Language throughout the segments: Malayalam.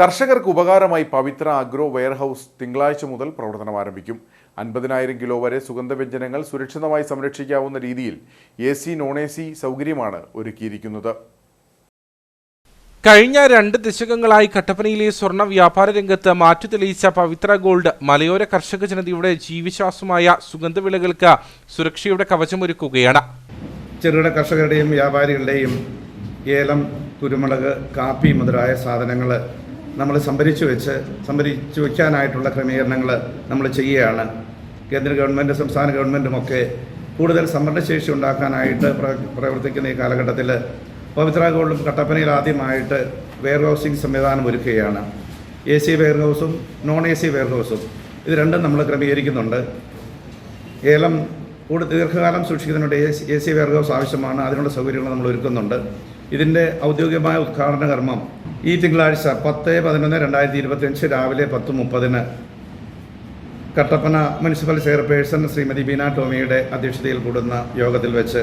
കർഷകർക്ക് ഉപകാരമായി പവിത്ര അഗ്രോ വെയർഹൌസ് തിങ്കളാഴ്ച മുതൽ പ്രവർത്തനം ആരംഭിക്കും. അൻപതിനായിരം കിലോ വരെ സുഗന്ധവ്യഞ്ജനങ്ങൾ സുരക്ഷിതമായി സംരക്ഷിക്കാവുന്ന രീതിയിൽ A C non A C സൗകര്യമാണ് ഒരുക്കിയിരിക്കുന്നത്. കഴിഞ്ഞ രണ്ട് ദശകങ്ങളായി കട്ടപ്പനയിലെ സ്വർണ വ്യാപാര രംഗത്ത് മാറ്റി തെളിയിച്ച പവിത്ര ഗോൾഡ് മലയോര കർഷക ജനതയുടെ ജീവിശ്വാസമായ സുഗന്ധവിളകൾക്ക് സുരക്ഷയുടെ കവചമൊരുക്കുകയാണ്. ചെറുകിട കർഷകരുടെയും വ്യാപാരികളുടെയും ഏലം കുരുമുളക് കാപ്പി മുതലായ സാധനങ്ങൾ നമ്മൾ സംഭരിച്ചു വെച്ച് സംഭരിച്ചു വയ്ക്കാനായിട്ടുള്ള ക്രമീകരണങ്ങൾ നമ്മൾ ചെയ്യുകയാണ്. കേന്ദ്ര ഗവൺമെന്റ് സംസ്ഥാന ഗവൺമെന്റുമൊക്കെ കൂടുതൽ സംഭരണശേഷി ഉണ്ടാക്കാനായിട്ട് പ്രവർത്തിക്കുന്ന ഈ കാലഘട്ടത്തിൽ പവിത്ര ഗോൾഡും കട്ടപ്പനയിൽ ആദ്യമായിട്ട് വെയർ ഹൗസിംഗ് സംവിധാനം ഒരുക്കുകയാണ്. എ സി വെയർ ഹൗസും നോൺ എ സി വെയർ ഹൗസും ഇത് രണ്ടും നമ്മൾ ക്രമീകരിക്കുന്നുണ്ട്. ഏലം കൂടുതൽ ദീർഘകാലം സൂക്ഷിക്കുന്നതിനുണ്ട് എ സി വെയർ ഹൗസ് ആവശ്യമാണ്. അതിനുള്ള സൗകര്യങ്ങൾ നമ്മൾ ഒരുക്കുന്നുണ്ട്. ഇതിന്റെ ഔദ്യോഗികമായ ഉദ്ഘാടന കർമ്മം ഈ തിങ്കളാഴ്ച പത്ത് പതിനൊന്ന് രണ്ടായിരത്തി ഇരുപത്തിയഞ്ച് രാവിലെ പത്ത് മുപ്പതിന് കട്ടപ്പന മുനിസിപ്പൽ ചെയർപേഴ്സൺ ശ്രീമതി ബീന ടോമിയുടെ അധ്യക്ഷതയിൽ കൂടുന്ന യോഗത്തിൽ വെച്ച്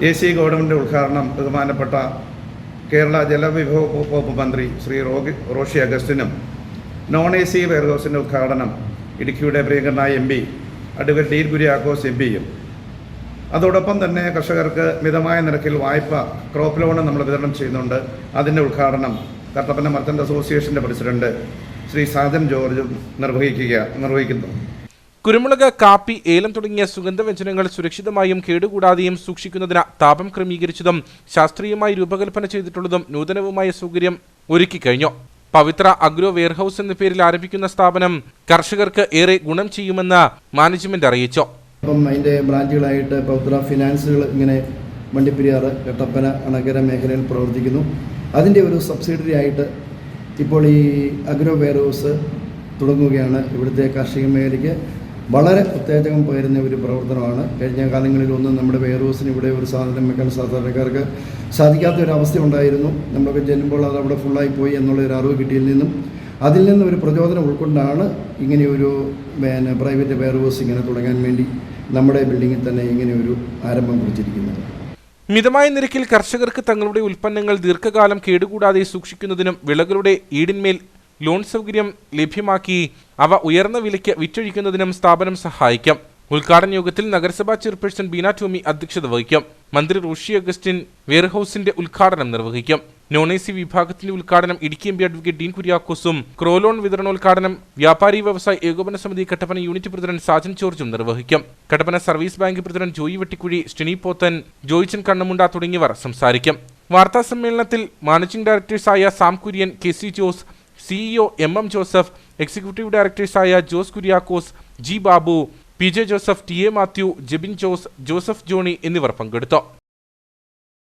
എ സി ഗവൺമെന്റ് ഉദ്ഘാടനം ബഹുമാനപ്പെട്ട കേരള ജലവിഭവ വകുപ്പ് മന്ത്രി ശ്രീ റോഗി റോഷി അഗസ്റ്റിനും നോൺ എ സി വെയർഹൗസിന്റെ ഉദ്ഘാടനം ഇടുക്കിയുടെ പ്രിയങ്കരനായ M P advocate Dean Kuriakose M പിയും അതോടൊപ്പം തന്നെ കർഷകർക്ക് മിതമായ നിരക്കിൽ വായ്പ ക്രോപ്പ് ലോൺ നമ്മൾ വിതരണം ചെയ്യുന്നുണ്ട്. അതിന്റെ ഉദ്ഘാടനം കട്ടപ്പന മർച്ചന്റ് അസോസിയേഷന്റെ പ്രസിഡന്റ് ശ്രീ സാജൻ ജോർജും നിർവഹിക്കുക നിർവഹിക്കുന്നു. കുരുമുളക് കാപ്പി ഏലം തുടങ്ങിയ സുഗന്ധവ്യഞ്ജനങ്ങൾ സുരക്ഷിതമായും കേടുകൂടാതെയും സൂക്ഷിക്കുന്നതിന് താപം ക്രമീകരിച്ചതും ശാസ്ത്രീയമായി രൂപകൽപ്പന ചെയ്തിട്ടുള്ളതും നൂതനവുമായ സൗകര്യം ഒരുക്കി കഴിഞ്ഞു. പവിത്ര അഗ്രോ വെയർഹൌസ് എന്ന പേരിൽ ആരംഭിക്കുന്ന സ്ഥാപനം കർഷകർക്ക് ഏറെ ഗുണം ചെയ്യുമെന്ന് മാനേജ്മെന്റ് അറിയിച്ചു. അപ്പം അതിന്റെ ബ്രാഞ്ചുകളായിട്ട് പൗത്ര ഫിനാൻസുകൾ ഇങ്ങനെ വണ്ടിപ്പെരിയാർ കട്ടപ്പന അണകര മേഖലയിൽ പ്രവർത്തിക്കുന്നു. അതിന്റെ ഒരു സബ്സിഡറി ആയിട്ട് ഇപ്പോൾ ഈ അഗ്രോ വെയർ ഹൗസ് തുടങ്ങുകയാണ് ഇവിടുത്തെ കാർഷിക മേഖലയ്ക്ക്. വളരെ ഉത്തേജകം പകരുന്ന ഒരു പ്രവർത്തനമാണ്. കഴിഞ്ഞ കാലങ്ങളിലൊന്നും നമ്മുടെ വെയർ ഹൗസിന് ഇവിടെ ഒരു സാധനം വെക്കാൻ സാധാരണക്കാർക്ക് സാധിക്കാത്ത ഒരു അവസ്ഥ ഉണ്ടായിരുന്നു. നമ്മളൊക്കെ ചെല്ലുമ്പോൾ അത് അവിടെ ഫുള്ളായി പോയി എന്നുള്ള ഒരു അറിവ് കിട്ടിയതിൽ നിന്നും അതിൽ നിന്ന് ഒരു പ്രചോദനം ഉൾക്കൊണ്ടാണ് ഇങ്ങനെയൊരു പിന്നെ പ്രൈവറ്റ് വെയർ ഹൗസ് ഇങ്ങനെ തുടങ്ങാൻ വേണ്ടി നമ്മുടെ ബിൽഡിങ്ങിൽ തന്നെ ഇങ്ങനെ ഒരു ആരംഭം കുറിച്ചിരിക്കുന്നത്. മിതമായ നിരക്കിൽ കർഷകർക്ക് തങ്ങളുടെ ഉൽപ്പന്നങ്ങൾ ദീർഘകാലം കേടുകൂടാതെ സൂക്ഷിക്കുന്നതിനും വിളകളുടെ ഈടിന്മേൽ ലോൺ സൗകര്യം ലഭ്യമാക്കി അവ ഉയർന്ന വിലയ്ക്ക് വിറ്റഴിക്കുന്നതിനും സ്ഥാപനം സഹായിക്കും. ഉദ്ഘാടന യോഗത്തിൽ നഗരസഭാ ചെയർപേഴ്സൺ ബീന ടോമി അധ്യക്ഷത വഹിക്കും. മന്ത്രി റോഷി അഗസ്റ്റിൻ വെയർഹൌസിന്റെ ഉദ്ഘാടനം നിർവഹിക്കും. നോൺ എ സി വിഭാഗത്തിന്റെ ഉദ്ഘാടനം Idukki M P advocate Dean കുര്യാക്കോസും ക്രോലോൺ വിതരണോദ്ഘാടനം വ്യാപാരി വ്യവസായ ഏകോപന സമിതി കട്ടപ്പന യൂണിറ്റ് പ്രസിഡന്റ് സാജൻ ജോർജും നിർവഹിക്കും. Kattappana service bank president Joy Vettikuzhi Stini Pothen Joychan Kannamunda തുടങ്ങിയവർ സംസാരിക്കും. വാർത്താ സമ്മേളനത്തിൽ managing ഡയറക്ടേഴ്സായ Sam Kurian K C Jose CEO M M Joseph executive ഡയറക്ടേഴ്സായ Jose Kuriakose G Babu P J Joseph T A Mathew Jebin Jose Joseph Johnny എന്നിവർ പങ്കെടുത്തു.